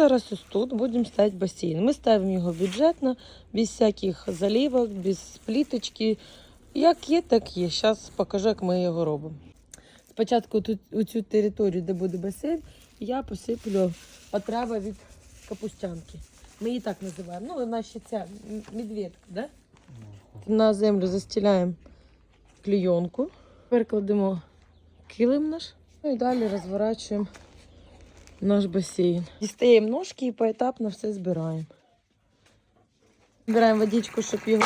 Зараз ось тут будемо ставити басейн. Ми ставимо його бюджетно, без всяких заливок, без пліточки. Як є, так є. Зараз покажу, як ми його робимо. Спочатку тут у цю територію, де буде басейн, я посиплю отрава від капустянки. Ми її так називаємо. Ну, вона ще ця медведка, да? На землю застеляємо клейонку, перекладемо килим наш. Ну і далі розворачуємо наш басейн. Дістаємо ножки і поетапно все збираємо. Збираємо водичку, щоб його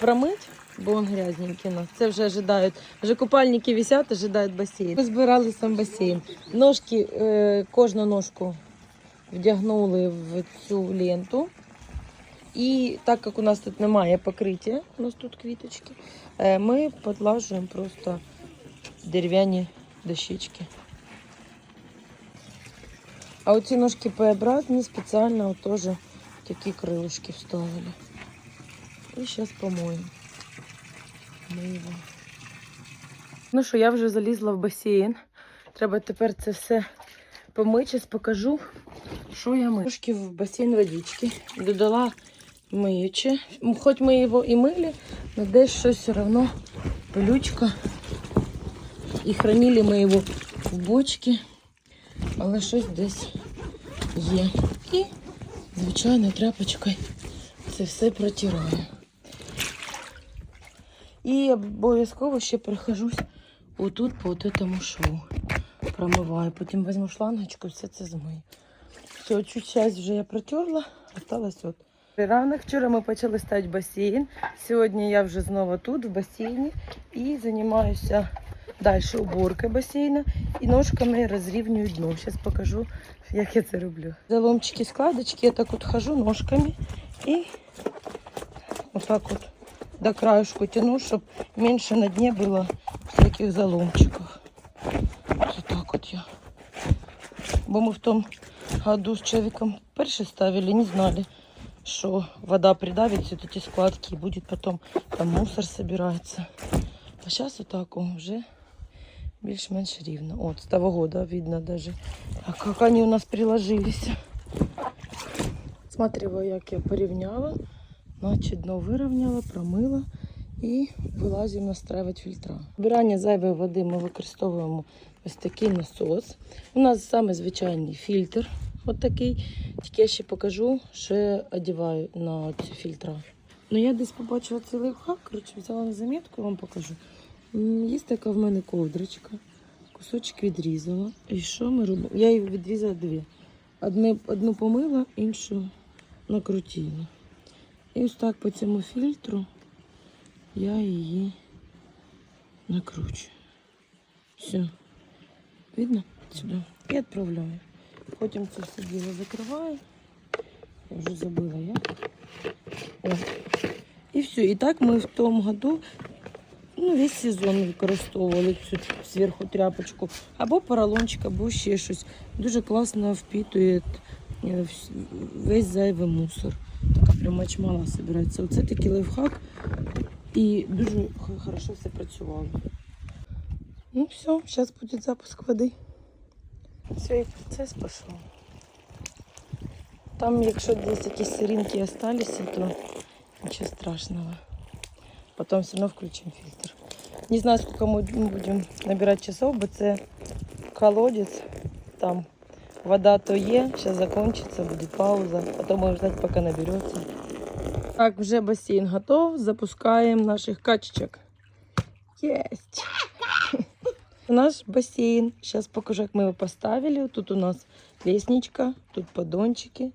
промити, бо він грязненький нас. Це вже ожидають. Вже купальники висять, ожидають басейн. Ми збирали сам басейн. Ножки, е, кожну ножку вдягнули в цю ленту. І так як у нас тут немає покриття, у нас тут квіточки, е, ми подлажуємо просто дерев'яні дощечки. А оці ножки П-образні спеціально теж такі крилишки вставили. І зараз помоємо. Миємо. Ну що, я вже залізла в басейн. Треба тепер це все помити. Зараз покажу, що я мию. Трошки в басейн водички. Додала миюче. Хоч ми його і мили, але десь щось все одно пилючка. І хранили ми його в бочці, але щось десь є. І, звичайно, тряпочкою це все протираю. І обов'язково ще прохожусь отут по этому шву. Промиваю. Потім візьму шлангочку і все це змию. Все, цю часть вже я протерла, осталось от. Ранок вчора ми почали ставити басейн. Сьогодні я вже знову тут, в басейні, і займаюся далі уборкою басейну і ножками розрівнюю дно. Зараз покажу, як я це роблю. Заломчики, складочки, я так от хожу ножками і отак от до краюшку тяну, щоб менше на дні було всяких заломчиків. Ось так от я. Бо ми в тому году з чоловіком перші ставили, не знали, що вода придавить всі ці складки і буде потім там мусор збирається. А зараз отак о, вже більш-менш рівно. От, з того года видно даже, а як вони у нас приложилися. Смотрю, як я порівняла. Значить, дно вирівняла, промила і вилазимо настраювати фільтра. Вбирання зайвої води ми використовуємо ось такий насос. У нас саме звичайний фільтр. От такий. Тільки я ще покажу, що одягаю на ці фільтра. Ну я десь побачила цей лайфхак, коротше, взяла на замітку, вам покажу. Є така в мене ковдрочка. Кусочок відрізала. І що ми робимо? Я її відрізала дві. Одне, одну помила, іншу накрутила. І ось так по цьому фільтру я її накручую. Все. Видно? Сюди. І відправляю. Потім це все діло закриваю. Я вже забыла я. О. І все. І так ми в тому году ну, весь сезон використовували цю зверху тряпочку. Або поролончик, або ще щось. Дуже класно впитує е, весь зайвий мусор. Така прямо чмала збирається. Оце такий лайфхак. І дуже хорошо все працювало. Ну все, зараз буде запуск води. Все, і процес пішов. Там, якщо десь якісь сирінки залишилися, то нічого страшного. Потім все одно включимо фільтр. Не знаю, скільки ми будемо набирати часов, бо це колодець. Там вода то є, зараз закінчиться, буде пауза. Потім будемо ждати, поки набереться. Так, вже басейн готов. Запускаємо наших качечок. Єсть! Наш бассейн. Сейчас покажу, как мы его поставили. Тут у нас лестничка, тут поддончики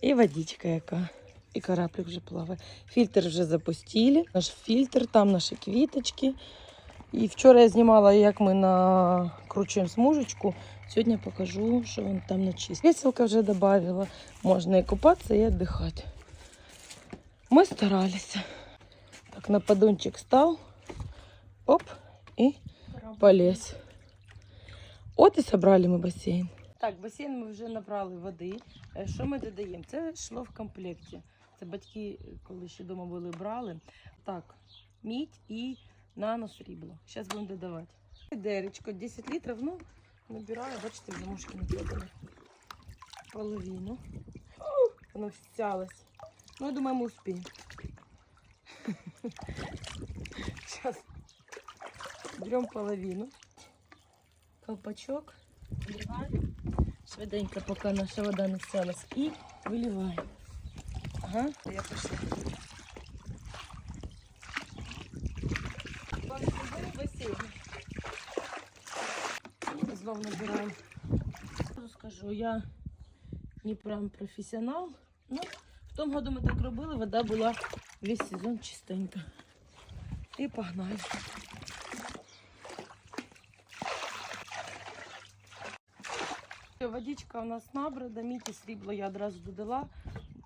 і водичка яка. І кораблик вже плаває. Фільтр вже запустили. Наш фільтр, там наші квіточки. І вчора я знімала, як ми накручуємо смужечку. Сьогодні покажу, що вон там начистить. Веселка вже додавила. Можна і купатися, і віддихати. Ми старалися. Так, на поддончик став. Оп, і полез. От і собрали ми басейн. Так, басейн ми вже набрали води. Е, Що ми додаємо? Це йшло в комплекті. Це батьки, коли ще вдома були, брали. Так, мідь і наносрібло. Зараз будемо додавати. Деречко, 10 літрів, ну, набираю, бачите, вже мушки накладали. половину. Воно стялось. Ну, я думаю, мы успеем. Сейчас берем половину. Колпачок. Швиденько, поки наша вода не стялась. І виливаємо. Ага, я пішла. Знов набираємо. Скажу, я не прям професіонал. Ну, в тому году ми так робили, вода була весь сезон чистенька. І погнали. Водичка у нас набрана, міті срібло я одразу додала.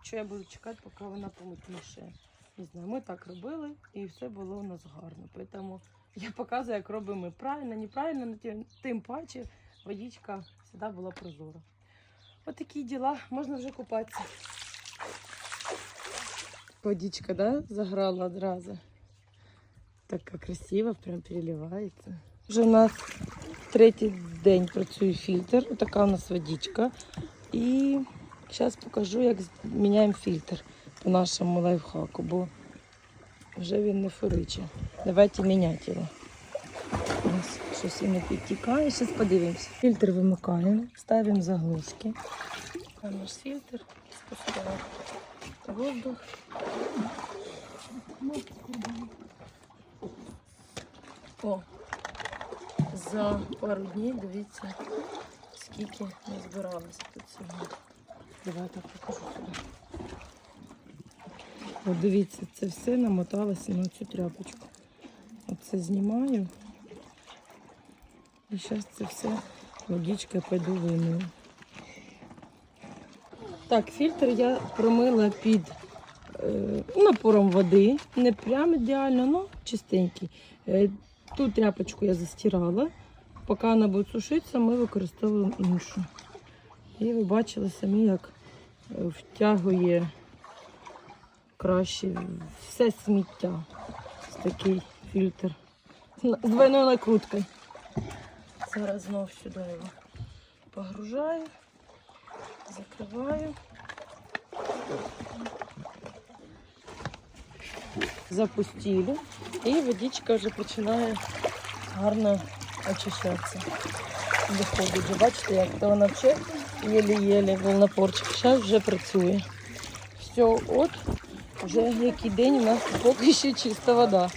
Що я буду чекати, поки вона помутніше. Не знаю, ми так робили і все було у нас гарно. Тому я показую, як робимо правильно, неправильно, тим, тим паче водичка завжди була прозора. Ось такі діла, можна вже купатися. Водичка, да, заграла одразу. Така красиво, прям переливається. Вже у нас третій день працює фільтр. Така у нас водичка. І зараз покажу, як міняємо фільтр по нашому лайфхаку, бо вже він не фуриче. Давайте міняти його. У нас щось і не підтікає. Зараз подивимося. Фільтр вимикаємо, ставимо заглушки. А наш фільтр спускає воздух. О, за пару днів дивіться, скільки не збиралося тут сьогодні. Давай так покажу сюди. О, дивіться, це все намоталося на цю тряпочку. Оце знімаю. І зараз це все водичкою пойду вимию. Так, фільтр я промила під е, напором води. Не прям ідеально, але чистенький. Е, Ту тряпочку я застирала. Поки вона буде сушитися, ми використовуємо іншу. І ви бачили самі, як е, втягує краще все сміття. Ось такий фільтр. З двойною накруткою. Зараз знов сюди його погружаю, закриваю. Запустили. І водичка вже починає гарно очищатися. Виходить бачите, як то вона вже єлі-єлі волнопорчик. Зараз вже працює. Все, от вже який день у нас поки ще чиста вода.